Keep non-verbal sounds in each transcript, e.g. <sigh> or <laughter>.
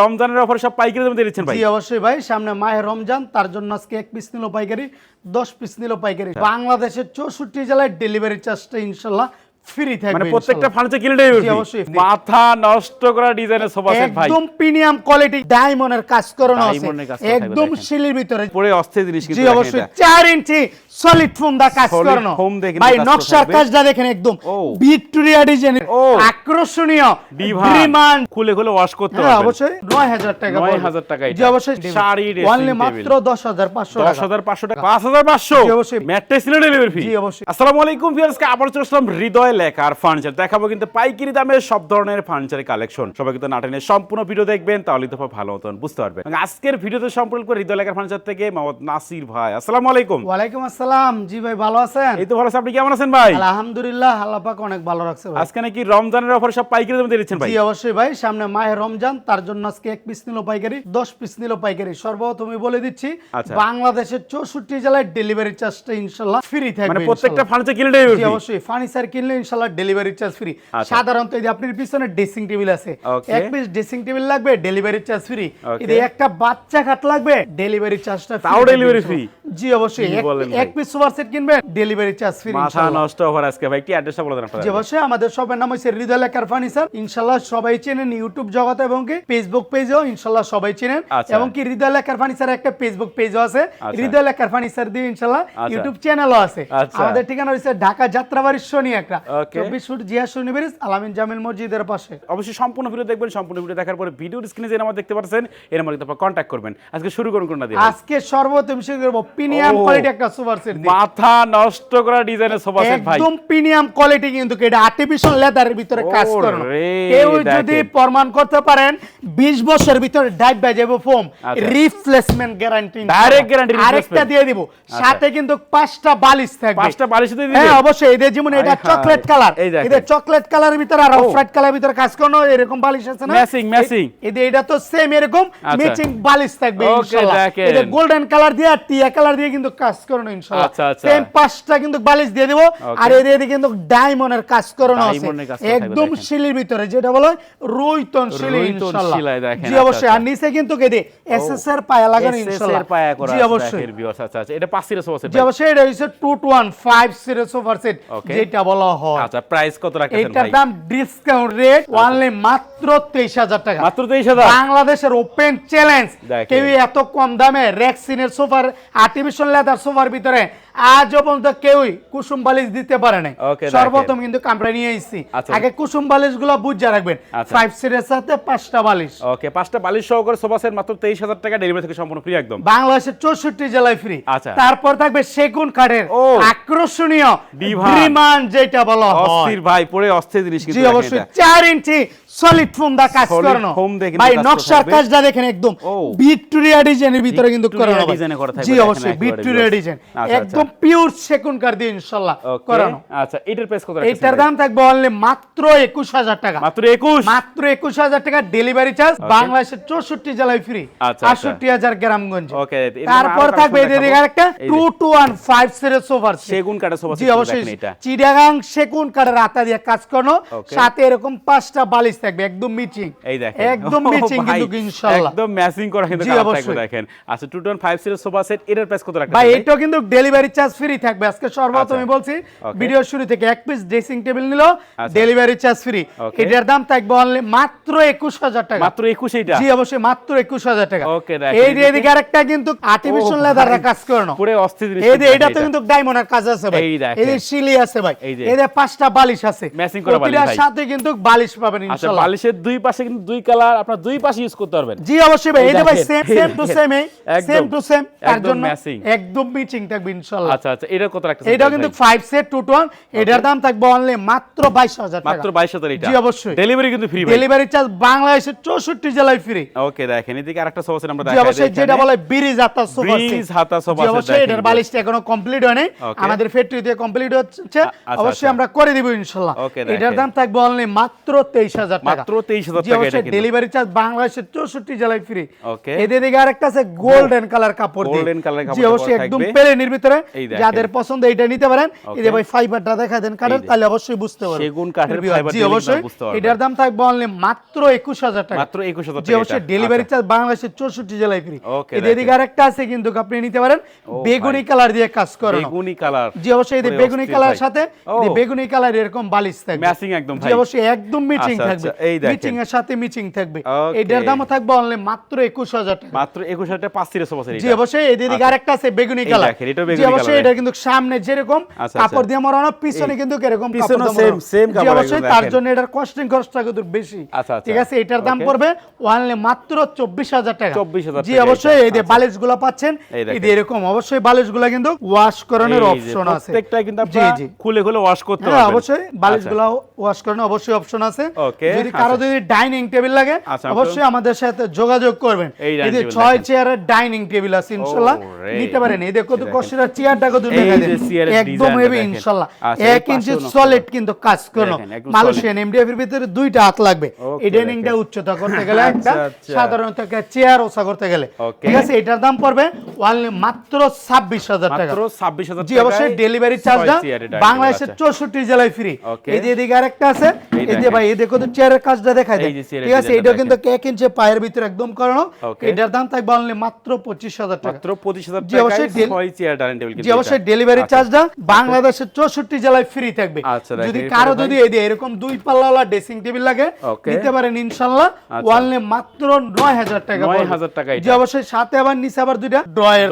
রমজানের অফার সব পাইকারি দামে দিয়েছেন দিচ্ছেন ভাই? জি অবশ্যই ভাই। সামনে মাহে রমজান তার জন্য আজকে এক পিস নিল পাইকারি দশ পিস নিল পাইকারি। হ্যাঁ। বাংলাদেশের চৌষট্টি জেলায় ডেলিভারি চার্জটা ইনশাল্লাহ ফ্রি থাকবে মানে প্রত্যেকটা ফার্নিচার কিনে জি, অবশ্যই। মাথা নষ্ট করা ডিজাইনের সোফা সেট ভাই। একদম প্রিমিয়াম কোয়ালিটি ডায়মন্ডের কাজ করানো আছে। একদম। শিলির ভিতরে। পরে অস্থির জিনিস কিন্তু জি অবশ্যই। এটা। চার ইঞ্চি সলিড ফোম দা কাজ করানো। ভাই নকশার কাজটা দেখেন একদম। ভিক্টোরিয়া ডিজাইনের আকর্ষণীয়। ডিমান্ড খুলে খুলে ওয়াশ করতে হ্যাঁ অবশ্যই। নয় হাজার টাকা 9,000 টাকা জি অবশ্যই। শাড়ি, অনলি মাত্র দশ হাজার পাঁচশো দশ টাকা হাজার পাঁচশো টাকা। পাঁচ হাজার পাঁচশো। জি, অবশ্যই। ম্যাট্রেস ডেলিভারি ফি জি, অবশ্যই। আসসালামু আলাইকুম ভিউয়ার্সকে আবার চলে আসলাম হৃদয় লেখার ফার্নিচার দেখাবো কিন্তু পাইকারি দামে সব ধরনের ফার্নিচারের কালেকশন সবাই কিন্তু নাটেনের সম্পূর্ণ ভিডিও দেখবেন তাহলে তো ভালো মতন বুঝতে পারবেন। আজকের ভিডিওতে সম্পূর্ণ করে হৃদয় লেখার ফার্নিচার থেকে মোহাম্মদ নাসির ভাই। আসসালামু আলাইকুম। ওয়ালাইকুম আসসালাম। জি ভাই ভালো আছেন? এই তো ভালো আছি, আপনি কেমন আছেন ভাই? আলহামদুলিল্লাহ আল্লাহ পাক অনেক ভালো রাখছে ভাই। আজকে নাকি রমজানের অফার সব পাইকারি দামে দিয়ে দিচ্ছেন ভাই? জি অবশ্যই ভাই। সামনে মাহে রমজান তার জন্য আজকে এক পিস নিলো পাইকারি দশ পিস নিলো পাইকারি। সর্বপ্রথমে বলে দিচ্ছি আচ্ছা। বাংলাদেশের চৌষট্টি জেলায় ডেলিভারি চার্জটা ইনশাল্লাহ ফ্রি থাকবে মানে প্রত্যেকটা। ফার্নিচার কিনে জি ডেলিভারি অবশ্যই। ফার্নিচার কিনলে ইনশাল্লাহ ডেলিভারি চার্জ ফ্রি। সাধারণত এই যে আপনার পিছনে ড্রেসিং টেবিল আছে এক পিস ড্রেসিং টেবিল লাগবে ডেলিভারি চার্জ ফ্রি. যদি একটা বাচ্চা খাট লাগবে ডেলিভারি চার্জটা তাও delivery free? জি অবশ্যই এক-? পিস সুপার সেট কিনবে ডেলিভারি চার্জ ফ্রি মাথা নষ্ট অফার আজকে ভাই কি অ্যাড্রেসটা বলে দেন আপনারা জি অবশ্যই আমাদের সবার নাম হচ্ছে হৃদয় লেখার ফার্নিচার ইনশাল্লাহ সবাই চেনেন ইউটিউব জগতে এবং কি ফেসবুক পেজও ইনশাল্লাহ সবাই চেনেন আচ্ছা। এবং কি হৃদয় লেখার ফার্নিচার একটা ফেসবুক পেজও আছে আচ্ছা। হৃদয় লেখার ফার্নিচার দিয়ে ইনশাল্লাহ। ইউটিউব চ্যানেলও আছে আচ্ছা। আমাদের ঠিকানা হচ্ছে ঢাকা যাত্রাবাড়ির শনি একটা. চব্বিশ ফুট ব্রিজ আলামিন জামিল মসজিদের পাশে। অবশ্যই সম্পূর্ণ ভিডিও দেখবেন সম্পূর্ণ ভিডিও দেখার পরে ভিডিওর স্ক্রিনে যে নাম্বার দেখতে পাচ্ছেন এর নাম্বার কিন্তু আপনারা কন্ট্যাক্ট করবেন। আজকে শুরু করুন কোনটা দিয়ে। আজকে সর্বপ্রথম শুরু করব প্রিমিয়াম কোয়ালিটি একটা সেট মাথা নষ্ট করা ডিজাইনের সোফা সেট ভাই। একদম প্রিমিয়াম কোয়ালিটি কিন্তু এটা আর্টিফিশিয়াল লেদারের ভিতরে কাজ করানো। কেউ যদি প্রমাণ করতে পারেন 20 বছরের ভিতরে ডাইভ বাই যাবে ফোম আচ্ছা। রিপ্লেসমেন্ট গ্যারান্টি Direct guarantee আরেকটা দিয়ে দিব। সাথে কিন্তু পাঁচটা বালিশ থাকবে। পাঁচটা বালিশ দিয়ে হ্যাঁ অবশ্যই। এদের যেমন এটা হায়। চকলেট কালার এই দেখেন। চকলেট কালারের ভিতরে আর। অফ হোয়াইট কালারের ভিতরে কাজ করানো এরকম বালিশ আছে না matching। এ- এদের এটা তো সেম এরকম আচ্ছা। ম্যাচিং বালিশ থাকবে ইনশাআল্লাহ। এদের গোল্ডেন কালার দিয়ে আর টিয়া কালার দিয়ে কিন্তু কাজ করানো ইনশাআল্লাহ আচ্ছা, আচ্ছা। সেম পাঁচটা কিন্তু বালিশ দিয়ে দেব. আর এদের কিন্তু ডায়মন্ডের কাজ করানো আছে এর একদম। শিলির ভিতরে যেটা বলে রুইতন শিলি ইনশাআল্লাহ জি আচ্ছা, অবশ্যই আচ্ছা। আর নিচে কিন্তু কেদে এসএস এর পায়া লাগানো ইনশাআল্লাহ এর পায়া করা জি অবশ্যই আচ্ছা আচ্ছা এটা পাঁচ সিরিজ সোফা সেট জি অবশ্যই এটা হচ্ছে two two one five series over set. যেটা বলা হয় আচ্ছা প্রাইস কত রাখতেছেন এটার দাম ডিসকাউন্ট রেট অনলি মাত্র তেইশ হাজার টাকা। মাত্র 23000 বাংলাদেশের ওপেন চ্যালেঞ্জ কেউ এত কম দামে রেক্সিনের সোফার আর্টিফিশিয়াল লেদার সোফার ভিতরে আজও পর্যন্ত কেউই কুসুম বালিশ দিতে পারে না Okay, দেখেন। সর্বপ্রথম কিন্তু আমরা নিয়ে এসেছি আচ্ছা। আগে কুসুম বালিশগুলো বুঝে রাখবেন আচ্ছা। ফাইভ সিটের সাথে পাঁচটা বালিশ ওকে পাঁচটা বালিশ সহকারে সোফা সেট মাত্র 23000 টাকা ডেলিভারি থেকে সম্পূর্ণ ফ্রি একদম বাংলাদেশের চৌষট্টি জেলায় ফ্রি আচ্ছা। তারপর থাকবে সেগুন কাঠের আকর্ষণীয়। ডিমান্ড যেটা বলা হয় অস্থির ভাই পরে অস্থির জিনিস কিন্তু জি অবশ্যই। চার ইঞ্চি সলিড ফোম দা কাজ করানো। ভাই নকশার। কাজটা দেখেন একদম। ভিক্টোরিয়া ডিজাইনের ভিতরে কিন্তু করানো এ করা থাকবে, জি অবশ্যই ভিক্টোরিয়া ডিজাইন আচ্ছা, একদম পিওর সেকুন কার দিয়ে ইনশাআল্লাহ করানো। আচ্ছা এটার প্রাইস কত রাখতেছেন এটার দাম থাকবে অনলি মাত্র একুশ হাজার টাকা। মাত্র 21 মাত্র একুশ হাজার টাকা ডেলিভারি চার্জ. বাংলাদেশের চৌষট্টি জেলায় ফ্রি আচ্ছা, আটষট্টি হাজার গ্রামগঞ্জ। Okay, এর তারপর থাকবে এদের দেখাবো। একটা এই যে। Two two one five series over সেগুন কাঠের সোফা জি অবশ্যই। চিটাগাং সেগুন কাঠের আতা দিয়ে কাজ করানো। সাথে এরকম পাঁচটা বালিশ থাকবে একদম মিচিং এই দেখেন। একদম <laughs> মিচিং কিন্তু ইনশাআল্লাহ একদম ম্যাচিং করা কিন্তু কালার থাকবে দেখেন। আচ্ছা 215 সিরিজ সোফা সেট এটার প্রাইস কত রাখতেছেন ভাই এটাও কিন্তু ডেলিভারি চার্জ ফ্রি থাকবে আজকে সর্বপ্রথম আমি আচ্ছা। বলছি Okay. ভিডিও শুরু থেকে এক পিস ড্রেসিং টেবিল নিল আচ্ছা। ডেলিভারি চার্জ ফ্রি এটার দাম থাকবে অনলি মাত্র একুশ হাজার টাকা। মাত্র 21 এইটা? জি অবশ্যই মাত্র একুশ হাজার টাকা। Okay, দেখেন এই যে এদিকে। আরেকটা কিন্তু আর্টিফিশিয়াল লেদার কাজ করানো। পুরো অস্থির জিনিস এই যে এটা তো কিন্তু ডায়মন্ডের কাজ আছে ভাই। এই দেখেন। এই যে শিলি আছে ভাই। এই যে। পাঁচটা বালিশ আছে। Matching করা বালিশ সাথে কিন্তু বালিশ পাবেন আচ্ছা ইনশাআল্লাহ বালিশের দুই পাশে কিন্তু দুই কালার আপনার দুই পাশে ইউজ করতে পারবেন। জি অবশ্যই ভাই। এই এই ভাই সেম সেম টু সেম একদম, সেম টু সেম তার একদম জন্য একদম মিচিং থাকবে ইনশাআল্লাহ। আচ্ছা আচ্ছা এটা কত রাখতেছেন? price কিন্তু ভাই? ফাইভ সেট টু টু এটার দাম থাকবে অনলি মাত্র বাইশ হাজার টাকা। মাত্র 22000 এটা। জি, অবশ্যই। ডেলিভারি কিন্তু ফ্রি ভাই। ডেলিভারি চার্জ বাংলাদেশের চৌষট্টি জেলায় ফ্রি ওকে দেখেন এদিকে আরেকটা সোফা সেট আমরা জি অবশ্যই যেটা বলে ব্রিজ হাতা সোফা সেট ব্রিজ হাতা সোফা জি সেট অবশ্যই এটার বালিশটা এখনও কমপ্লিট হয়নি. আমাদের ফ্যাক্টরিতে কমপ্লিট হচ্ছে। আচ্ছা, অবশ্যই আচ্ছা। আমরা করে দিব ইনশাআল্লাহ। এটার দাম থাকবে অনলি মাত্র তেইশ হাজার মাত্র 23,000 জি টাকা। ডেলিভারি চার্জ বাংলাদেশের চৌষট্টি জেলায় ফ্রি. এদের দিকে আরেকটা আছে গোল্ডেন কালার কাপড় colour কাপড় জি অবশ্যই একদম। প্লেনের ভিতরে। যাদের পছন্দ এটা নিতে পারেন। এই যে ভাই ফাইবারটা দেখা দেন কাঠের তাহলে অবশ্যই বুঝতে পারবেন। সেগুন কাঠের fiber জি অবশ্যই। এটার দাম থাকবে অনলি মাত্র একুশ হাজার টাকা। মাত্র 21000 জি টাকা অবশ্যই ডেলিভারি আচ্ছা। চার্জ বাংলাদেশের চৌষট্টি জেলায় ফ্রি এদের দিকে আরেকটা আছে কিন্তু আপনি নিতে পারেন। বেগুনি কালার দিয়ে কাজ করেন। বেগুনি কালার জি অবশ্যই এই বেগুনি কালার। সাথে এই বেগুনি কালার এরকম বালিশ থাকবে। Matching একদম জি অবশ্যই একদম মিচিং আচ্ছা, থাকবে। আচ্ছা, এই দেখেন। মিচিং এর সাথে মিচিং থাকবে। এটার দামও থাকবে অনলি মাত্র একুশ হাজার টাকা। মাত্র 21000 টাকা পাঁচ তিরিশ বছর জি অবশ্যই এই দিকে আরেকটা আছে বেগুনি কালার। দেখেন, অবশ্যই এটা কিন্তু সামনে যেরকম আচ্ছা, কাপড় আচ্ছা। দিয়ে মরানো পিছনে কিন্তু এরকম কাপড় মোড়ানো। same জি কাপড় অবশ্যই তার জন্য এটার কস্টিং খরচটা কিন্তু বেশি। আচ্ছা, আচ্ছা। ঠিক আছে এটার দাম পড়বে অনলি মাত্র চব্বিশ হাজার টাকা। 24,000 জি অবশ্যই এই যে আচ্ছা। বালিশগুলো পাচ্ছেন এই এরকম অবশ্যই বালিশগুলো কিন্তু ওয়াশ করানোর অপশন আছে। প্রত্যেকটা কিন্তু খুলে খুলে ওয়াশ করতে হ্যাঁ পারবেন। অবশ্যই বালিশগুলো ওয়াশ করানো অবশ্যই অপশন আছে। Okay, যদি কারও আচ্ছা। যদি ডাইনিং টেবিল লাগে আচ্ছা, অবশ্যই আমাদের সাথে যোগাযোগ করবেন। এই যে ছয় চেয়ারের ডাইনিং টেবিল আছে ইনশাআল্লাহ নিতে পারেন। এই দেখো তো। কষ্টের চেয়ারটা কত একদম হেভি। ইনশাআল্লাহ আচ্ছা, এই এক ইঞ্চি সলিড কিন্তু কাজ করো। মালয়েশিয়ান এমডিএফ এর ভিতরে দুইটা হাত লাগবে। এই ডাইনিংটা উচ্চতা করতে গেলে একটা আচ্ছা, আচ্ছা। সাধারণত একটা চেয়ার ওসা করতে গেলে। ঠিক আছে এটার দাম পড়বে অনলি মাত্র ছাব্বিশ হাজার টাকা। মাত্র 26000 জি অবশ্যই ডেলিভারি চার্জটা বাংলাদেশের চৌষট্টি জেলায় ফ্রি. এই যে এদিকে আরেকটা আছে। এই যে ভাই এই দেখো তো চেয়ারের কাজটা দেখাই দেয় ঠিক আছে এটা কিন্তু এক ইঞ্চি পায়ের ভিতরে একদম করানো। এটার দাম থাকবে অনলি মাত্র পঁচিশ হাজার টাকা। মাত্র 25000 জি, টাকায় অবশ্যই ডেল- ছয় চেয়ার ডাইনিং টেবিল কিন্তু জি অবশ্যই ডেলিভারি আচ্ছা। চার্জটা বাংলাদেশের চৌষট্টি জেলায় ফ্রি থাকবে। আচ্ছা, যদি কারও যদি এই এরকম দুই পাল্লাওয়ালা ড্রেসিং টেবিল লাগে নিতে পারেন ইনশাল্লাহ। আচ্ছা। অনলি মাত্র নয় হাজার টাকা পড়বে। 9,000 টাকা এটা। জি অবশ্যই সাথে আবার নিচে আবার দুইটা ড্রয়ার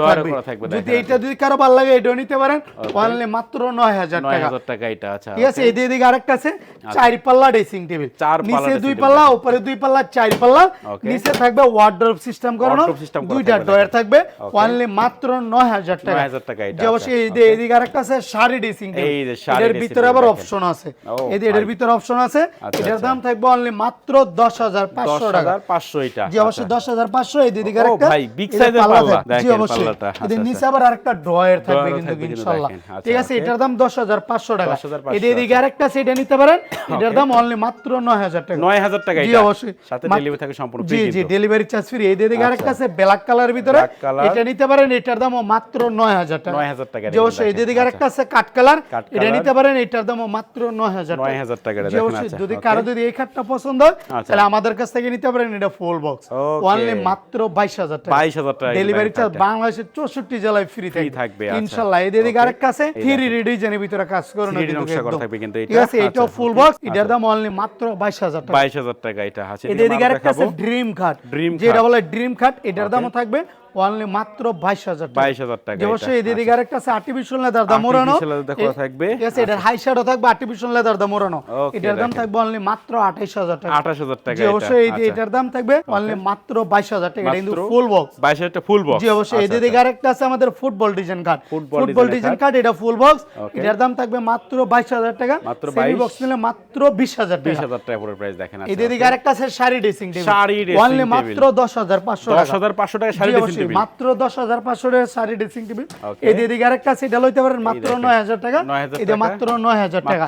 থাকবে। যদি এইটা যদি কারও ভালো লাগে এটাও নিতে পারেন। অনলি মাত্র নয় হাজার টাকা। টাকা এটা আচ্ছা ঠিক আছে এই দিকে দিকে আরেকটা আছে চার পাল্লা ড্রেসিং টেবিল চার নিচে দুই পাল্লা উপরে দুই পাল্লা চার পাল্লা। নিচে থাকবে ওয়ার্ড্রোব সিস্টেম করানো। দুইটা ড্রয়ার থাকবে। অনলি মাত্র 9000 টাকা। 9,000 টাকা এটা, যে অবশ্যই আচ্ছা, এই যে এদিকে আরেকটা আছে শাড়ি ড্রেসিং এই যে শাড়ি এর ভিতরে আবার অপশন আছে। এই যে এটার ভাই। ভিতরে অপশন আছে। আচ্ছা, এটার আচ্ছা। দাম থাকবে অনলি মাত্র 10500 টাকা। 10500 এটা জি অবশ্যই আচ্ছা। 10500 এই দিকে ও আরেকটা। ভাই, এই যে size এর পাল্লা। জি অবশ্যই। আচ্ছা, নিচে আবার আরেকটা ড্রয়ার থাকবে কিন্তু ইনশাআল্লাহ আচ্ছা, ঠিক আছে এটার দাম 10500 টাকা। 10,500 এদের দিকে আরেকটা সেটা নিতে পারেন। এটার দাম অনলি মাত্র 9000 টাকা। 9000 টাকা জি অবশ্যই। সাথে ডেলিভারি থাকে সম্পূর্ণ জি জি ডেলিভারি চার্জ ফ্রি এই দিকে আরেকটা আছে ব্ল্যাক কালার ভিতরে। এটা নিতে পারেন এটার দামও মাত্র 9000 টাকা। 9000 টাকা জি অবশ্যই। এই দিকে আরেকটা আছে কাট কালার এটা নিতে পারেন এটার দামও মাত্র 9000 টাকা। 9000 টাকা জি অবশ্যই। আচ্ছা, যদি কারও যদি এই খাটটা পছন্দ হয় আচ্ছা। তাহলে আমাদের কাছ থেকে নিতে পারেন এটা ফুল বক্স অনলি মাত্র 22000 টাকা। 22000 টাকা ডেলিভারি চার্জ। বাংলাদেশের 64 জেলায় ফ্রি থাকবে, আচ্ছা। ইনশাআল্লাহ এই দিকে আরেকটা আছে এই 3D ডিজাইনের ভিতরে কাজ করুন 3D নকশা করা থাকবে কিন্তু এটা। ঠিক আছে আচ্ছা, ফুল বক্স এটার আচ্ছা। দাম অনলি মাত্র 22000 টাকা। 22000 টাকা এটা আছে এদিকে দিকে আরেকটা আছে ড্রিম খাট Dream যেটা। বলে ড্রিম খাট এটার দামও থাকবে অনলি মাত্র 22000 টাকা। 22000 টাকা অবশ্যই এটা, এদের আরেকটা আছে আর্টিফিশিয়াল লেদার দাম মোড়ানো। leather থাকবে। আছে এটার হাই শ্যাডো থাকবে আর্টিফিশিয়াল লেদার দাম মোড়ানো। এটার দাম থাকবে অনলি মাত্র 28000 টাকা। 28000 টাকা অবশ্যই এই আচ্ছা। এটার দাম থাকবে অনলি মাত্র 22000 টাকা। এটা কিন্তু ফুল বক্স 22000 টাকা ফুল বক্স জি অবশ্যই এদের দিকে আরেকটা আছে আমাদের football design card football design card. এটা ফুল বক্স এটার দাম থাকবে মাত্র 22000 টাকা। সেমি 22 বক্স নিলে মাত্র 20000 টাকা। 20000 টাকা পুরো প্রাইস দেখেন আচ্ছা, এদের আরেকটা আছে শাড়ি ড্রেসিং টেবিল শাড়ি dressing অনলি মাত্র 10500 টাকা। 10500 টাকা শাড়ি ড্রেসিং মাত্র 10500 টাকা শাড়ি ড্রেসিং টেবিল Okay. এই দিকে আরেকটা আছে এটা লইতে পারেন মাত্র দেখেন। 9000 টাকা। 9000 এই যে টাকা। মাত্র 9000 টাকা।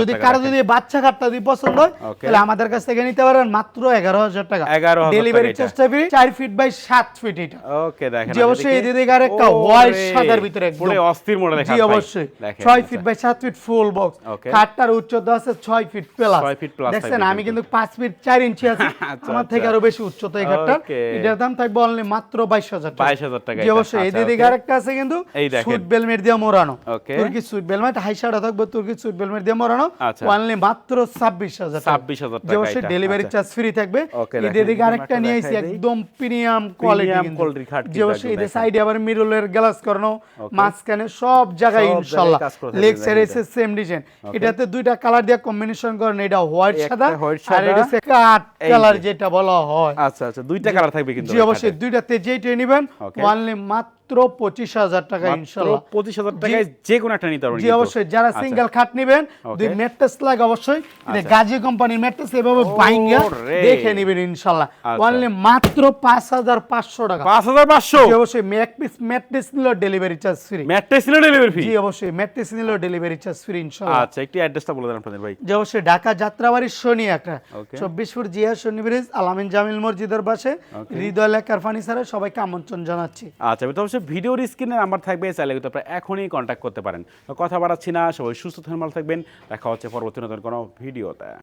যদি কারও যদি বাচ্চা খাটটা যদি পছন্দ হয় তাহলে আমাদের কাছ থেকে নিতে পারেন মাত্র 11000 টাকা। ডেলিভারি টাকা এটা। চার্জটা ফ্রি 4 ফিট বাই 7 ফিট এটা। ওকে দেখেন জি, অবশ্যই এই দিকে আরেকটা white সাদার ভিতরে একদম। পুরো অস্থির জি অবশ্যই। 6 feet by 7 feet full box খাটটার উচ্চতা আছে 6 ফিট প্লাস 6 feet plus দেখছেন আমি কিন্তু। 5 ফিট 4 ইঞ্চি আছি। <laughs> আচ্ছা, আমার থেকে আচ্ছা। আরও বেশি উচ্চতা এই খাটটার। এটার দাম থাকবে অনলি মাত্র 22000 টাকা। 22000 টাকা অবশ্যই। এই আচ্ছা, দিকে আরেকটা আছে কিন্তু এই বেলমেট দিয়ে মোড়ানো। তুর্কি সুইট বেলমেট হাই থাকবে তুর্কি সুইট বেলমেট দিয়ে মোড়ানো। আচ্ছা। অনলি মাত্র 26000 টাকা। 26000 জি টাকা অবশ্যই ডেলিভারি আচ্ছা। চার্জ ফ্রি থাকবে। Okay, দিকে আরেকটা নিয়ে এসেছি একদম প্রিমিয়াম কোয়ালিটি Premium খাট জি অবশ্যই একদম সাইডে আবার মিররের গ্লাস করানো। মাঝখানে সব জায়গায় ইনশাআল্লাহ লেগ সাইডে সেম ডিজাইন এটাতে দুইটা কালার দিয়ে কম্বিনেশন করেন। এটা হোয়াইট সাদা white আর সাদা, এটা কাট কালার যেটা বলা হয়। আচ্ছা আচ্ছা। দুইটা কালার থাকবে কিন্তু জি অবশ্যই। দুইটাতে যেইটা নেবেন. অনলি মাত্র মাত্র পঁচিশ হাজার টাকা ইনশাল্লাহ। পঁচিশ হাজার টাকায় যে কোনো একটা নিতে পারবেন জি অবশ্যই। যারা আচ্ছা। সিঙ্গেল খাট নেবেন দুই Okay. ম্যাট্রেস লাগে অবশ্যই। আচ্ছা। গাজী কোম্পানির ম্যাট্রেস এভাবে বাইঙ্গা দেখে নেবেন ইনশাল্লাহ। আচ্ছা। অনলি মাত্র পাঁচ হাজার পাঁচশো টাকা। পাঁচ হাজার পাঁচশো? জি অবশ্যই। ম্যাট্রেস নিলেও delivery charge free mattress delivery fee জি অবশ্যই। ম্যাট্রেস ডেলিভারি চার্জ ফ্রি ইনশাল্লাহ। আচ্ছা একটু অ্যাড্রেসটা বলে দেন আপনাদের ভাই। যে অবশ্যই। ঢাকা যাত্রাবাড়ির শনি একটা চব্বিশ ফুট জিয়া শনি ব্রিজ আলামিন জামিল মসজিদের পাশে। হৃদয় লেখার ফার্নিচারে সবাইকে আমন্ত্রণ জানাচ্ছি। আচ্ছা তো অবশ্যই ভিডিওর স্ক্রিনে নাম্বার থাকবে, চাইলে কিন্তু আপনারা এখনই কন্ট্যাক্ট করতে পারেন। কথা বাড়াচ্ছি না, সবাই সুস্থ থাকবেন থাকবেন, দেখা হচ্ছে পরবর্তী নতুন কোনো ভিডিওতে।